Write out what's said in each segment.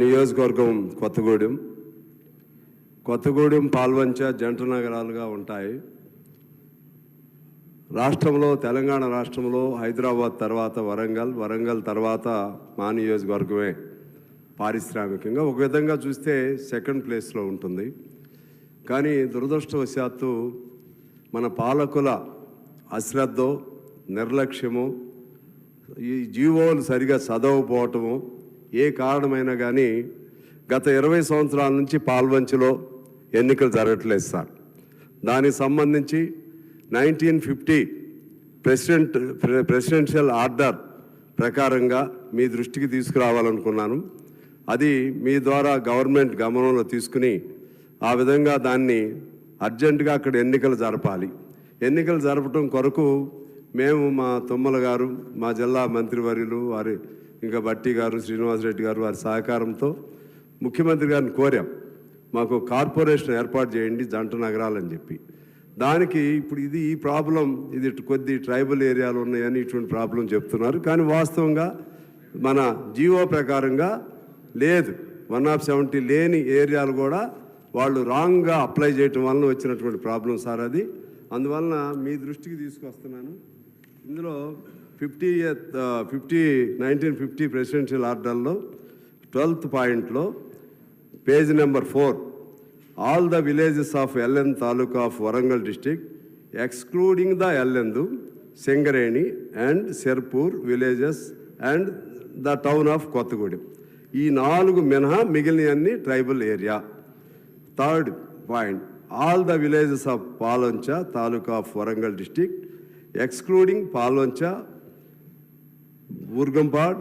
నియోజకవర్గం కొత్తగూడెం. కొత్తగూడెం పాల్వంచ జంట నగరాలుగా ఉంటాయి. రాష్ట్రంలో తెలంగాణ రాష్ట్రంలో హైదరాబాద్ తర్వాత వరంగల్ వరంగల్ తర్వాత మా నియోజకవర్గమే పారిశ్రామికంగా. ఒక విధంగా చూస్తే సెకండ్ ప్లేస్లో ఉంటుంది. కానీ దురదృష్టవశాత్తు మన పాలకుల అశ్రద్ధో నిర్లక్ష్యము ఈ జీవోలు సరిగా చదవకపోవటము ఏ కారణమైనా కానీ గత ఇరవై సంవత్సరాల నుంచి పాల్వంచలో ఎన్నికలు జరగట్లేదు సార్. దానికి సంబంధించి nineteen fifty president presidential order ప్రకారంగా మీ దృష్టికి తీసుకురావాలనుకున్నాను. అది మీ ద్వారా గవర్నమెంట్ గమనంలో తీసుకుని ఆ విధంగా దాన్ని అర్జెంటుగా అక్కడ ఎన్నికలు జరపాలి. ఎన్నికలు జరపడం కొరకు మేము మా తుమ్మల గారు మా జిల్లా మంత్రివర్యులు వారి ఇంకా బట్టి గారు శ్రీనివాసరెడ్డి గారు వారి సహకారంతో ముఖ్యమంత్రి గారిని కోరాం. మాకు కార్పొరేషన్ ఏర్పాటు చేయండి జంట నగరాలని చెప్పి. దానికి ఇప్పుడు ఇది ఈ ప్రాబ్లం ఇది కొద్ది ట్రైబల్ ఏరియాలు ఉన్నాయని ఇటువంటి ప్రాబ్లం చెప్తున్నారు. కానీ వాస్తవంగా మన జీవో ప్రకారంగా లేదు. వన్ ఆఫ్ సెవెంటీ లేని ఏరియాలు కూడా వాళ్ళు రాంగ్గా అప్లై చేయటం వలన వచ్చినటువంటి ప్రాబ్లం సార్ అది. అందువలన మీ దృష్టికి తీసుకొస్తున్నాను. ఇందులో fifty fifty nineteen fifty presidential ఆర్డర్లో ట్వెల్త్ పాయింట్లో page number four all the villages of LN taluka of Warangal district excluding the Yellandu Singareni and Serpur villages and the town of Kothagudem. ఈ నాలుగు మినహా మిగిలినవన్నీ tribal area. Third point all the villages of Palancha taluka of Warangal district excluding Palvancha Urgampad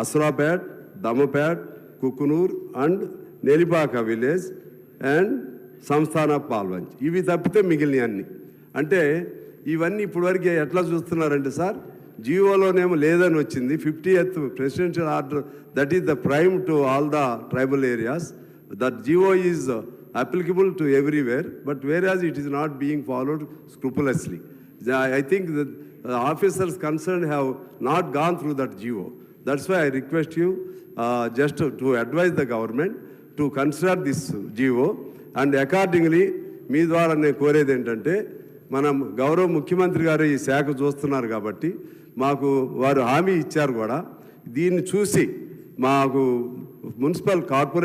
Asarapet Dammapet Kukunoor and Nelipaka village and Samsthana Palvanch ఇవి తప్పితే మిగిలిన అన్ని. అంటే ఇవన్నీ ఇప్పటివరకు ఎట్లా చూస్తున్నారంటే సార్ జియోలోనేమో లేదని వచ్చింది. Fifty eighth presidential order that is the prime to all the tribal areas. That GO is applicable to everywhere but whereas it is not being followed scrupulously. I think that officers concern have not gone through that GO that's why I request you just to advise the government to consider this GO and accordingly మీ ద్వారా నేను కోరేది ఏంటంటే మనం గౌరవ ముఖ్యమంత్రి గారు ఈ శాఖ చూస్తున్నారు కాబట్టి మాకు వారు హామీ ఇచ్చారు కూడా దీన్ని చూసి మాకు మున్సిపల్ కార్పొరేషన్